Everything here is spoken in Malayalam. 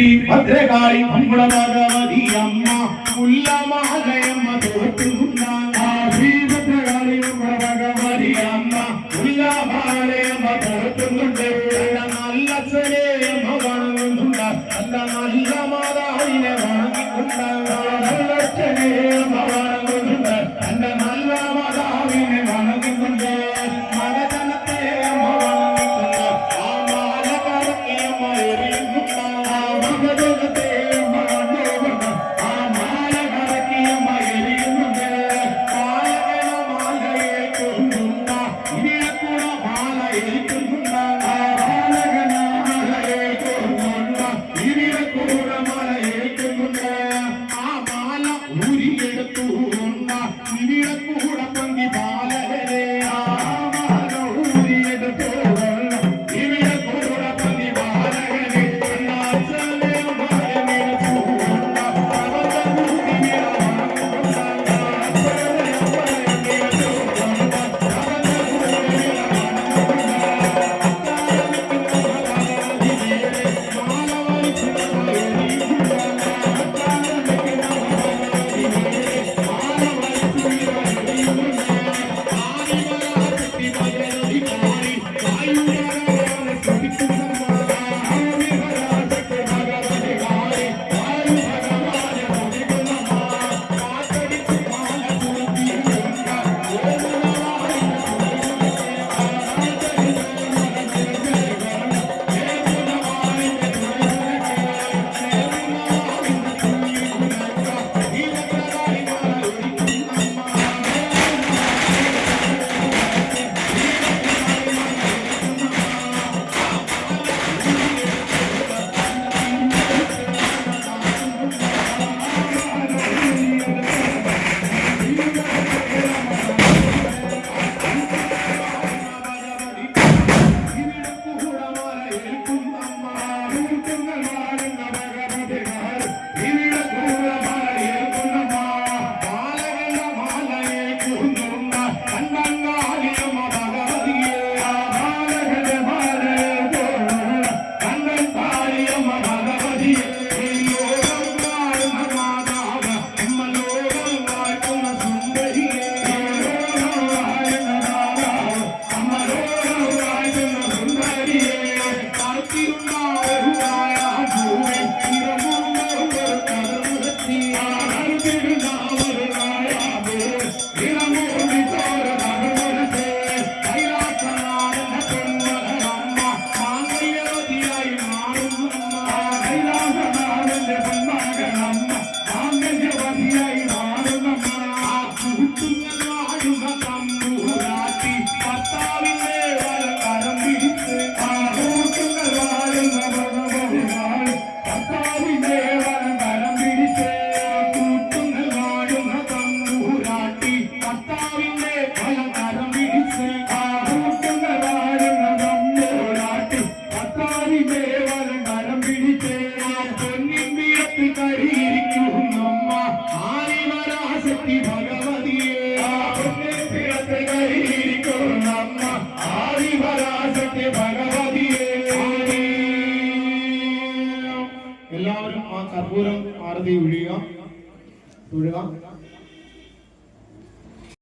ஸ்ரீ பத்ரகாளி பங்குளமாதவதி அம்மா குள்ளமாக அம்மா ഹൃദയത്തിൽ കരിയിരിക്കും അമ്മ ആദിവരാശക്തി ഭഗവതിയെ ഹൃദയത്തിൽ കരിയിരിക്കും അമ്മ ആദിവരാശക്തി ഭഗവതിയെ എല്ലാവരും ആ കർപ്പൂരം ആരതി ഒഴിയുക തൊഴുക.